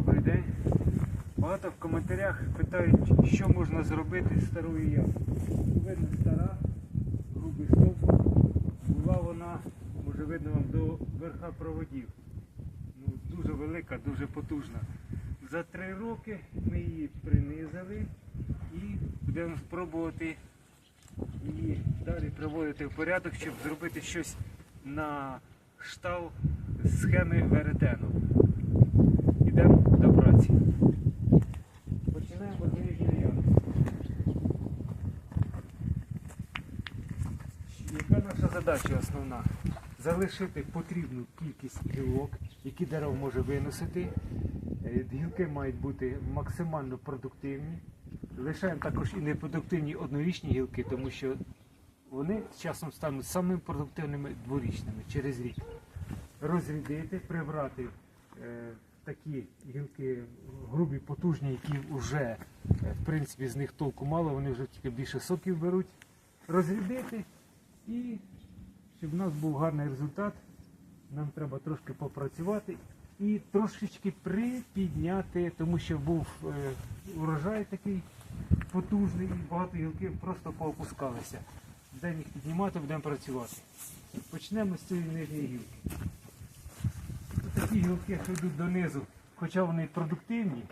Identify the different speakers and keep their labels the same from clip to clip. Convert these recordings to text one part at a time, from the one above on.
Speaker 1: Добрий день. Багато в коментарях питають, що можна зробити з старою яблукою. Видно стара, грубий стовбур. Була вона, може видно вам, до верха проводів. Ну, дуже велика, дуже потужна. За три роки ми її принизили і будемо спробувати її далі приводити в порядок, щоб зробити щось на штал схеми веретену. Йдемо. Починаємо нижньої ямки. Яка наша задача основна? Залишити потрібну кількість гілок, які дерево може виносити. Е, Гілки мають бути максимально продуктивні. Лишаємо також і непродуктивні однорічні гілки, тому що вони з часом стануть самими продуктивними дворічними через рік. Розрядити, прибрати е, такі гілки грубі, потужні, які вже е, в принципі з них толку мало, вони вже тільки більше соків беруть. Розрядити і щоб у нас був гарний результат, нам треба трошки попрацювати і трошечки припідняти, тому що був е, урожай такий потужний, і багато гілків просто поопускалися. Будемо їх піднімати, будемо працювати. Почнемо з цієї нижньої гілки. Такі гілки, що йдуть донизу, хоча вони продуктивні.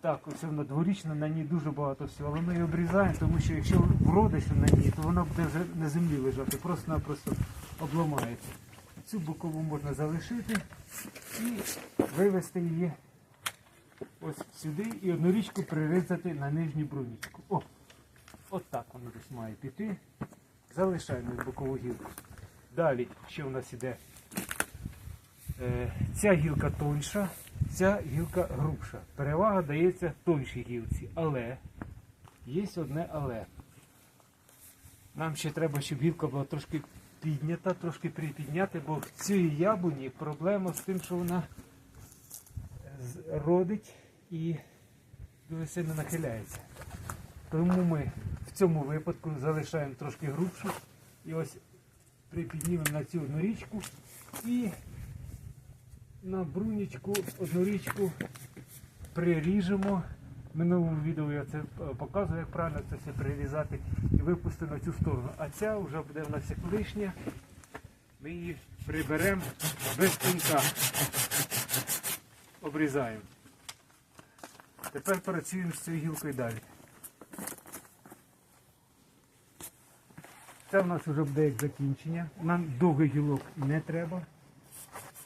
Speaker 1: Так, ось вона дворічна, на ній дуже багато всього, але ми її обрізаємо, тому що якщо вродиш на ній, то вона буде вже на землі лежати, просто-напросто обламається. Цю бокову можна залишити і вивести її ось сюди і одну річку прирізати на нижню брунічку. О! От так воно десь має піти. Залишаємо бокову гілку. Далі, що в нас іде? Е, Ця гілка тоньша, ця гілка грубша. Перевага дається тоншій гілці. Але є одне але. Нам ще треба, щоб гілка була трошки піднята, трошки припідняти, бо в цій яблуні проблема з тим, що вона родить і дуже сильно нахиляється. Тому ми в цьому випадку залишаємо трошки грубшу і ось припіднімемо на цю одну річку і на брунічку одну річку приріжемо. Минулому відео я це е, показую, як правильно це все прирізати і випустимо на цю сторону. А ця вже буде в нас як лишня. Ми її приберемо без пінка. Обрізаємо. Тепер працюємо з цією гілкою далі. Це в нас вже буде як закінчення. Нам довгий гілок не треба.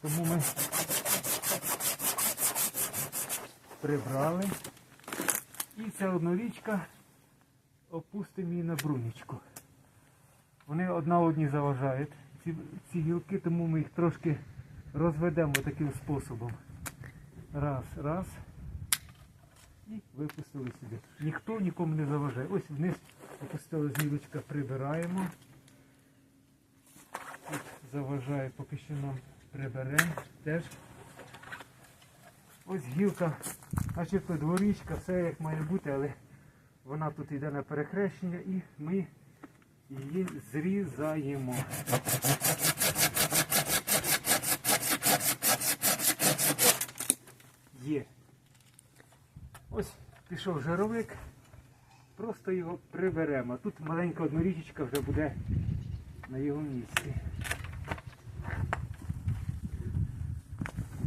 Speaker 1: Тому ми прибрали. І ця однорічка опустимо її на брунічку. Вони одна одній заважають, ці, ці гілки, тому ми їх трошки розведемо таким способом. Раз, раз. І випустили сюди. Ніхто нікому не заважає. Ось вниз опустили зілочка, прибираємо. Тут заважає, поки що нам приберемо теж. Ось гілка, начебто дворічка, все як має бути, але вона тут йде на перехрещення і ми її зрізаємо. Є. Ось пішов жировик, просто його приберемо. Тут маленька однорічечка вже буде на його місці.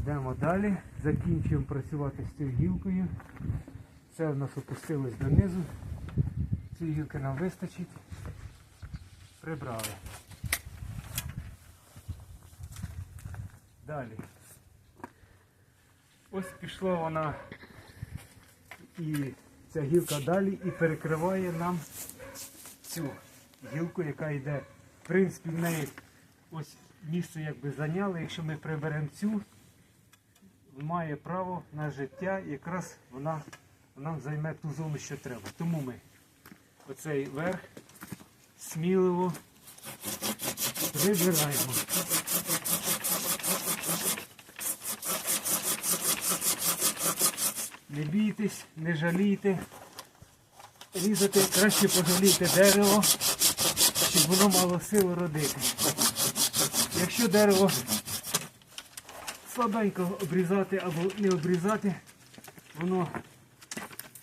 Speaker 1: Йдемо далі, закінчуємо працювати з цією гілкою. Це в нас опустилось донизу. Цієї гілки нам вистачить. Прибрали. Далі. Ось пішла вона і ця гілка далі і перекриває нам цю гілку, яка йде. В принципі, в неї ось місце якби зайняли. Якщо ми приберемо цю, має право на життя, якраз вона нам займе ту зону, що треба. Тому ми оцей верх сміливо прибираємо. Не бійтесь, не жалійте. Різати краще пожалійте дерево, щоб воно мало сили родити. Якщо дерево слабенько обрізати або не обрізати, воно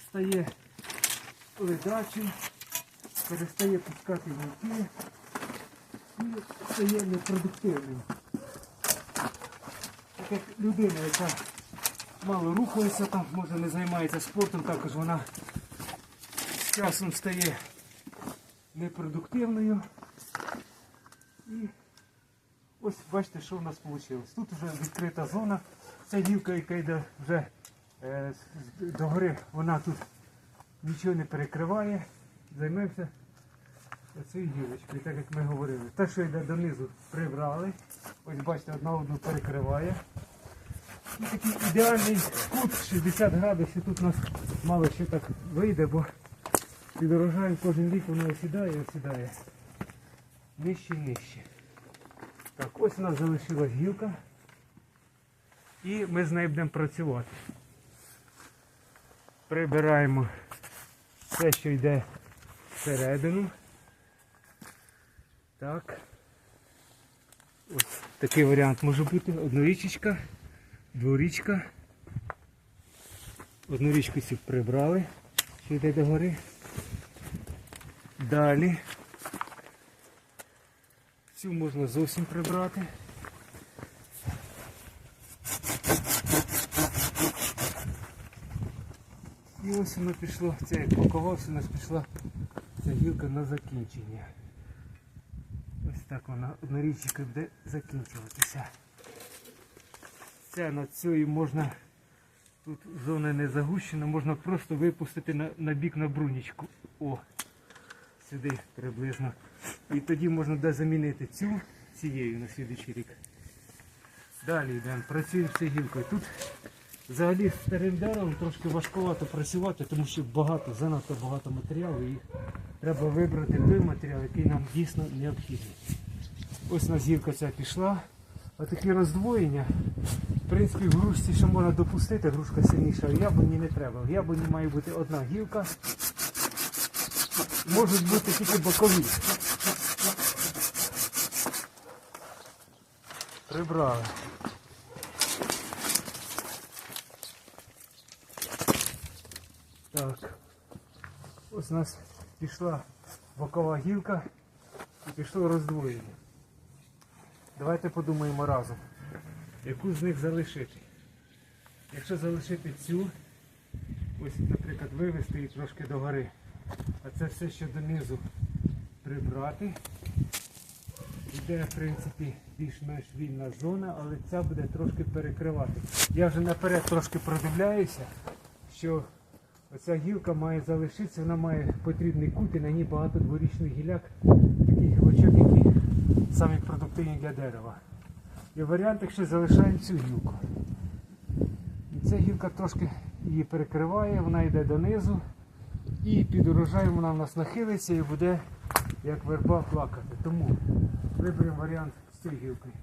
Speaker 1: стає ледачим, перестає пускати гілки і стає непродуктивним. Так як людина, яка мало рухається, там, може не займається спортом, також вона з часом стає непродуктивною. І ось бачите, що в нас вийшло. Тут вже відкрита зона. Ця гілка, яка йде вже е, з- до гори, вона тут нічого не перекриває. Займемося оцією гілочкою, так як ми говорили. Те, що йде донизу, прибрали. Ось бачите, одна одну перекриває. І такий ідеальний кут 60 градусів. Тут у нас мало що так вийде, бо під урожаєм кожен рік воно осідає, осідає. Нижче нижче. Так, ось у нас залишилась гілка. І ми з нею будемо працювати. Прибираємо все, що йде всередину. Так. Ось такий варіант може бути. Однорічечка, дворічка. Одну річку цю прибрали, що йде до гори. Далі. Цю можна зовсім прибрати. І ось воно пішло, це як пакувався, у нас пішла ця гілка на закінчення. Ось так вона однорічка буде закінчуватися. Це на цієї можна, тут зона не загущена, можна просто випустити на, на бік на брунічку. О, сюди приблизно. І тоді можна де замінити цю цією на слідуючий рік. Далі йдемо, працюємо з цією гілкою. Тут взагалі з старим деревом трошки важкувато працювати, тому що багато, занадто багато матеріалу і треба вибрати той матеріал, який нам дійсно необхідний. Ось у нас гілка ця пішла. А такі роздвоєння, в принципі, в грушці ще можна допустити, грушка сильніша, в яблуні не треба. В яблуні має бути одна гілка. Можуть бути тільки бокові. Прибрали. Так. Ось у нас пішла бокова гілка і пішло роздвоєння. Давайте подумаємо разом, яку з них залишити. Якщо залишити цю, ось, наприклад, вивести її трошки догори, а це все, що донизу прибрати. Йде, в принципі, більш-менш вільна зона, але ця буде трошки перекривати. Я вже наперед трошки продивляюся, що оця гілка має залишитися, вона має потрібний кут і на ній багато дворічних гіляк, таких гілочок, які самі продуктивні для дерева. І варіант, якщо залишаємо цю гілку. І ця гілка трошки її перекриває, вона йде донизу. І під урожаєм вона в нас нахилиться і буде як верба плакати. Тому виберемо варіант з цією гілкою.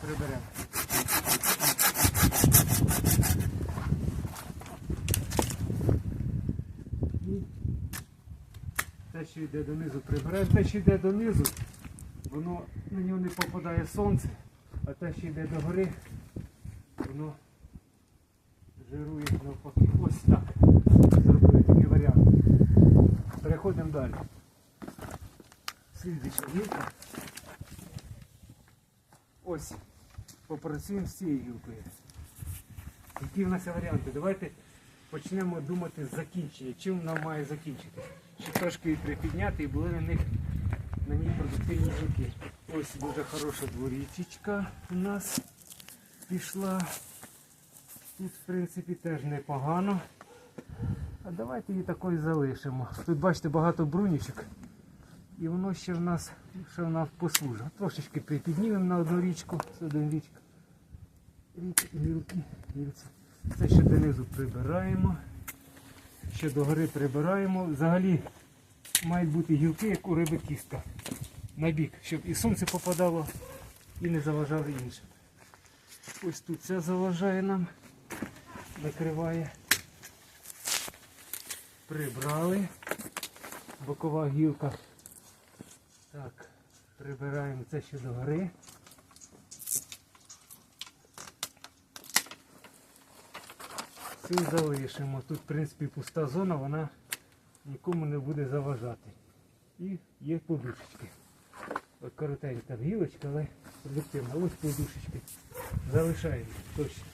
Speaker 1: Приберемо. І те, що йде донизу, приберемо. Те, що йде донизу, воно на нього не попадає сонце, а те, що йде догори, воно жирує навпаки. Ось так. Зробили такий варіант. Переходимо далі. Слідуюча гілка. Ось. Попрацюємо з цією гілкою. Які в нас варіанти? Давайте почнемо думати з закінчення. Чим вона має закінчити? Щоб трошки її припідняти і були на них на ній продуктивні гілки. Ось дуже хороша дворічечка у нас пішла. Тут, в принципі, теж непогано. А давайте її такою залишимо. Тут бачите багато брунічок. І воно ще в нас ще в нас послужить. Трошечки припіднімемо на одну річку. Це один річка. Річ, гілки, гілці. Це ще донизу прибираємо. Ще догори прибираємо. Взагалі мають бути гілки, як у риби кістка. На бік, щоб і сонце попадало, і не заважало іншим. Ось тут це заважає нам, накриває. Прибрали. Бокова гілка. Так, прибираємо це ще до гори. Цю залишимо. Тут, в принципі, пуста зона, вона нікому не буде заважати. І є подушечки. От коротенька гілочка, але продуктивна. Ось подушечки. Залишаємо. Точно.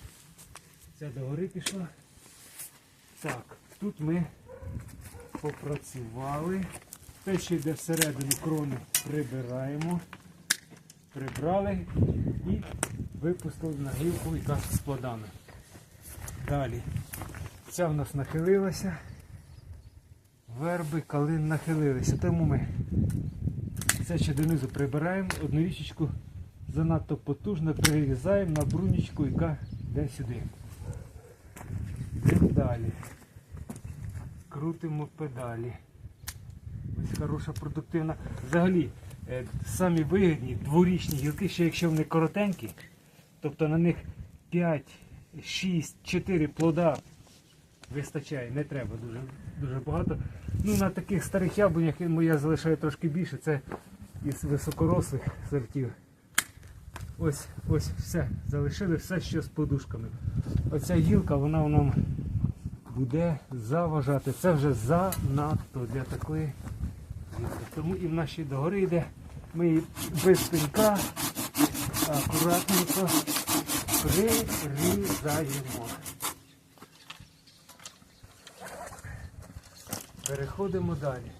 Speaker 1: Ця догори пішла. Так, тут ми попрацювали. Те, що йде всередину крони, прибираємо. Прибрали і випустили на гілку, яка з. Далі. Ця в нас нахилилася. Верби, калин нахилилися. Тому ми це ще донизу прибираємо, одну річечку занадто потужно перерізаємо на брунічку, яка йде сюди. Далі. Крутимо педалі. Ось хороша продуктивна. Взагалі, е, самі вигідні дворічні гілки, ще якщо вони коротенькі, тобто на них 5, 6, 4 плода вистачає, не треба дуже, дуже багато. Ну, на таких старих яблунях я залишаю трошки більше, це із високорослих сортів. Ось, ось все, залишили все, що з подушками. Оця гілка, вона нам буде заважати. Це вже занадто для такої гілки. Тому і в нашій догори йде. Ми її без пенька акуратненько прирізаємо. Переходимо далі.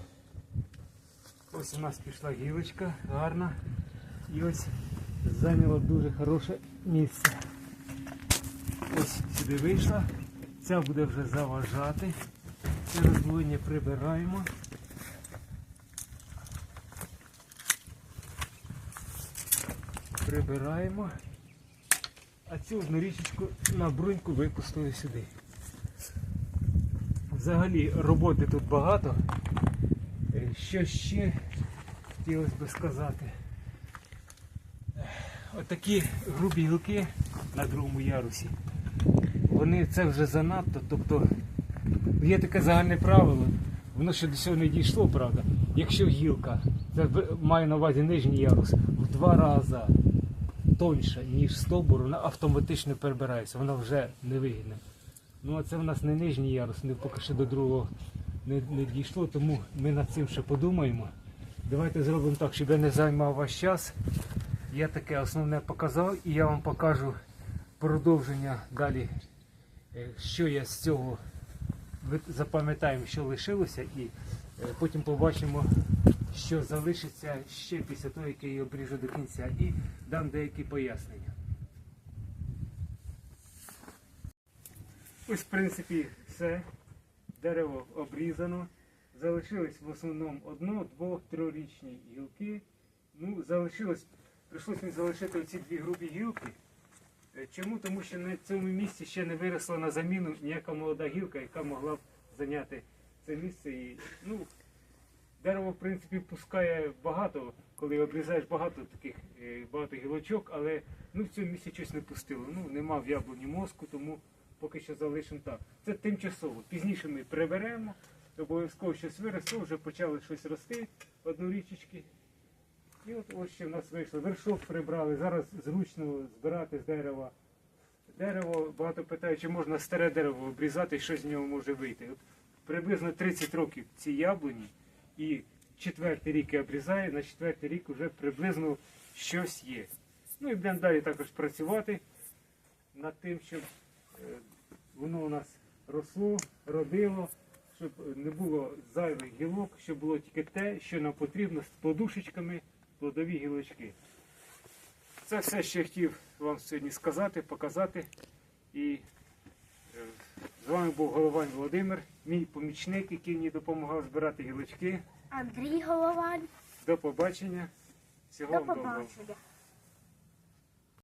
Speaker 1: Ось у нас пішла гілочка, гарна. І ось зайняло дуже хороше місце. Ось сюди вийшла. Ця буде вже заважати. Це роздвоєння прибираємо. Прибираємо. А цю одну річечку на бруньку випустили сюди. Взагалі роботи тут багато. Е, Що ще хотілося би сказати? Отакі грубі гілки на другому ярусі. Вони це вже занадто. Тобто є таке загальне правило, воно ще до цього не дійшло, правда. Якщо гілка, це маю на увазі нижній ярус, в два рази тоньша, ніж стовбур, вона автоматично перебирається, вона вже невигідна. Ну а це в нас не нижній ярус, не поки що до другого не, не дійшло, тому ми над цим ще подумаємо. Давайте зробимо так, щоб я не займав ваш час. Я таке основне показав і я вам покажу продовження далі, е, що я з цього ви запам'ятаємо, що лишилося, і потім побачимо, що залишиться ще після того, як я її обріжу до кінця, і дам деякі пояснення. Ось, в принципі, все. Дерево обрізано. Залишились в основному одно, двох, трьохрічні гілки. Ну, залишилось, прийшлось мені залишити оці дві грубі гілки. Е, Чому? Тому що на цьому місці ще не виросла на заміну ніяка молода гілка, яка могла б зайняти це місце. І, ну, дерево, в принципі, пускає багато, коли обрізаєш багато таких е, багато гілочок, але ну, в цьому місці щось не пустило. Ну, нема в яблуні мозку, тому поки що залишимо так. Це тимчасово. Пізніше ми приберемо, обов'язково щось виросло, вже почали щось рости, однорічечки. І от ось що в нас вийшло. Вершок прибрали. Зараз зручно збирати з дерева. Дерево, багато питають, чи можна старе дерево обрізати що з нього може вийти. Приблизно 30 років ці яблуні і четвертий рік я обрізаю, на четвертий рік вже приблизно щось є. Ну і будемо далі також працювати над тим, щоб е, воно у нас росло, родило, щоб не було зайвих гілок, щоб було тільки те, що нам потрібно з подушечками плодові гілочки. Це все, що я хотів вам сьогодні сказати, показати. І з вами був Головань Володимир, мій помічник, який мені допомагав збирати гілочки.
Speaker 2: Андрій Головань.
Speaker 1: До побачення. Всього
Speaker 2: До
Speaker 1: вам доброго.
Speaker 2: побачення.